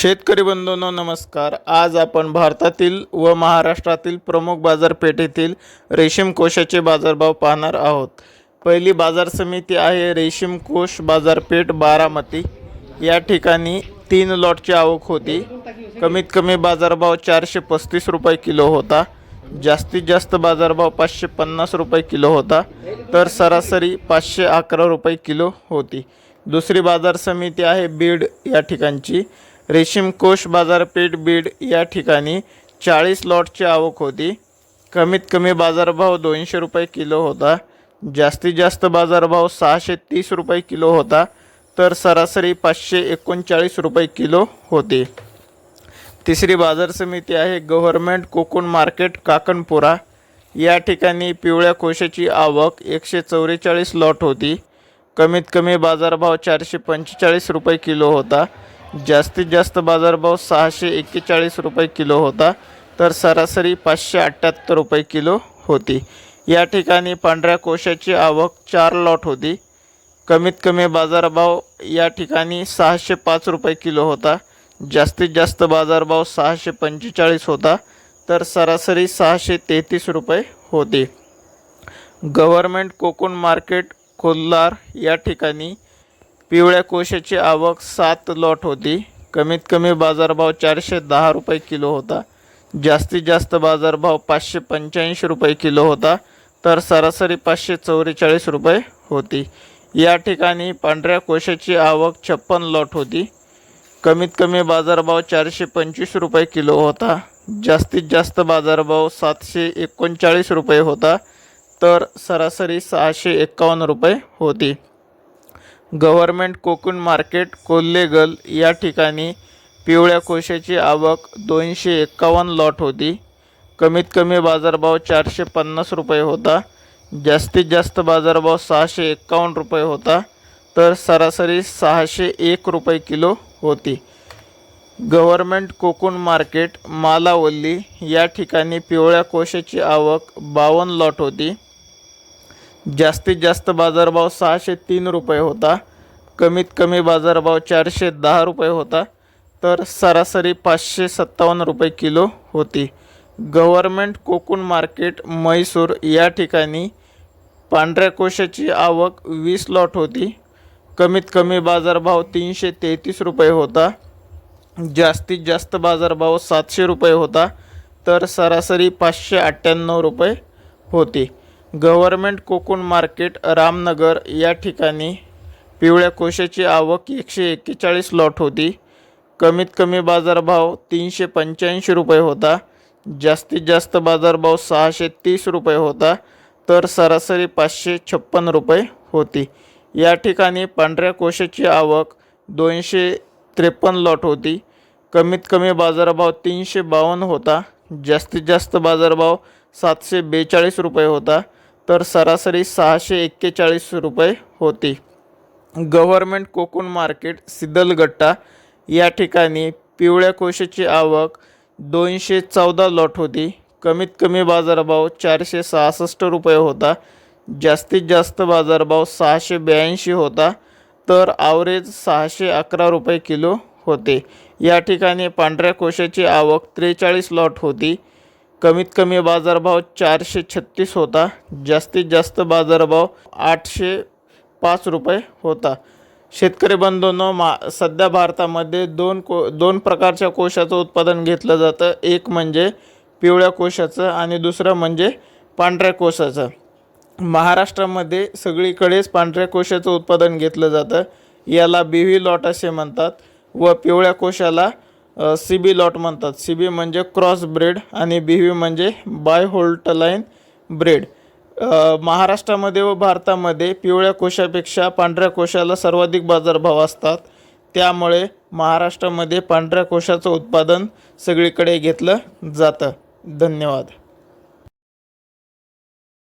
शेतकरी बंधूंनो नमस्कार. आज आपण भारतातील व महाराष्ट्रातील प्रमुख बाजारपेठेतील रेशीम कोशाचे बाजारभाव पाहणार आहोत. पहिली बाजार समिती आहे रेशीम कोश बाजारपेठ बारामती. या ठिकाणी तीन लॉटची आवक होती. कमीत कमी बाजारभाव चारशे पस्तीस रुपये किलो होता. जास्तीत जास्त बाजारभाव पाचशे पन्नास रुपये किलो होता. तर सरासरी पाचशे अकरा रुपये किलो होती. दुसरी बाजार समिती आहे बीड या ठिकाणची. रेशीमकोश बाजारपेठ बीड या ठिकाणी चाळीस लॉटची आवक होती. कमीत कमी बाजारभाव दोनशे रुपये किलो होता. जास्तीत जास्त बाजारभाव सहाशे तीस रुपये किलो होता. तर सरासरी पाचशे एकोणचाळीस रुपये किलो होते. तिसरी बाजार समिती आहे गव्हर्मेंट कोकण मार्केट काकणपुरा. या ठिकाणी पिवळ्या कोशाची आवक एकशे चौवेचाळीस लॉट होती. कमीत कमी बाजारभाव चारशे पंचेचाळीस रुपये किलो होता. जास्तीत जास्त बाजारभाव सहाशे एक्केचाळीस रुपये किलो होता तर सरासरी पाचशे अठ्ठ्याहत्तर रुपये किलो होती. या ठिकाणी पांढऱ्या कोशाची आवक चार लॉट होती. कमीत कमी बाजारभाव या ठिकाणी सहाशे पाच रुपये किलो होता. जास्तीत जास्त बाजारभाव सहाशे पंचेचाळीस होता तर सरासरी सहाशे तेहतीस रुपये होते. गव्हर्मेंट कोकण मार्केट कोल्हार या ठिकाणी पिवळ्या कोशाची आवक सात लॉट होती. कमीत कमी बाजारभाव चारशे दहा रुपये किलो होता. जास्तीत जास्त बाजारभाव पाचशे पंच्याऐंशी रुपये किलो होता. तर सरासरी पाचशे चौवेचाळीस रुपये होती. या ठिकाणी पांढऱ्या कोशाची आवक छप्पन लॉट होती. कमीत कमी बाजारभाव चारशे पंचवीस रुपये किलो होता. जास्तीत जास्त बाजारभाव सातशे एकोणचाळीस रुपये होता. तर सरासरी सहाशे एक्कावन्न रुपये होती. गव्हर्मेंट कोकण मार्केट कोल्हेगल या ठिकाणी पिवळ्या कोशाची आवक दोनशे एक्कावन्न लॉट होती. कमीत कमी बाजारभाव चारशे पन्नास रुपये होता. जास्तीत जास्त बाजारभाव सहाशे एक्कावन्न रुपये होता. तर सरासरी सहाशे एक रुपये किलो होती. गव्हर्मेंट कोकण मार्केट मालावल्ली या ठिकाणी पिवळ्या कोशाची आवक बावन्न लॉट होती. जास्तीत जास्त बाजारभाव सहाशे तीन रुपये होता. कमीत कमी बाजारभाव चारशे दहा रुपये होता तर सरासरी पाचशे सत्तावन्न रुपये किलो होती. गव्हर्मेंट कोकण मार्केट म्हैसूर या ठिकाणी पांढऱ्या कोशाची आवक वीस लॉट होती. कमीत कमी बाजारभाव तीनशे तेहतीस रुपये होता. जास्तीत जास्त बाजारभाव सातशे रुपये होता तर सरासरी पाचशे अठ्ठ्याण्णव रुपये होती. गव्हर्मेंट कोकण मार्केट रामनगर या ठिकाणी पिवळ्या कोशाची आवक एकशे एक्केचाळीस लॉट होती. कमीत कमी बाजारभाव तीनशे पंच्याऐंशी रुपये होता. जास्तीत जास्त बाजारभाव सहाशे तीस रुपये होता तर सरासरी पाचशे छप्पन रुपये होती. या ठिकाणी पांढऱ्या कोशाची आवक दोनशे त्रेपन्न लॉट होती. कमीत कमी बाजारभाव तीनशे बावन्न होता. जास्तीत जास्त बाजारभाव सातशे बेचाळीस रुपये होता तर सरासरी सहाशे एक्केचाळीस रुपये होती. गव्हर्मेंट कोकण मार्केट सिद्धलगट्टा या ठिकाणी पिवळ्या कोशाची आवक दोनशे चौदा लॉट होती. कमीत कमी बाजारभाव चारशे सहासष्ट रुपये होता. जास्तीत जास्त बाजारभाव सहाशे ब्याऐंशी होता. तर आवरेज सहाशे अकरा रुपये किलो होते. या ठिकाणी पांढऱ्या कोशाची आवक त्रेचाळीस लॉट होती. कमीत कमी बाजारभाव चारशे छत्तीस होता. जास्तीत जास्त बाजारभाव आठशे पाच रुपये होता. शेतकरी बंधूंनो मा सध्या भारतामध्ये दोन को दोन प्रकारच्या कोशाचं उत्पादन घेतलं जातं. एक म्हणजे पिवळ्या कोशाचं आणि दुसरं म्हणजे पांढऱ्या कोशाचं. महाराष्ट्रामध्ये सगळीकडेच पांढऱ्या कोशाचं उत्पादन घेतलं जातं. याला बीव्ही लॉट असे म्हणतात व पिवळ्या कोशाला सी बी लॉट म्हणतात. सी बी म्हणजे क्रॉस ब्रेड आणि बीव्ही म्हणजे बाय होल्टलाईन ब्रेड महाराष्ट्रामध्ये व भारतामध्ये पिवळ्या कोशापेक्षा पांढऱ्या कोशाला सर्वाधिक बाजारभाव असतात. त्यामुळे महाराष्ट्रामध्ये पांढऱ्या कोशाचं उत्पादन सगळीकडे घेतलं जातं. धन्यवाद.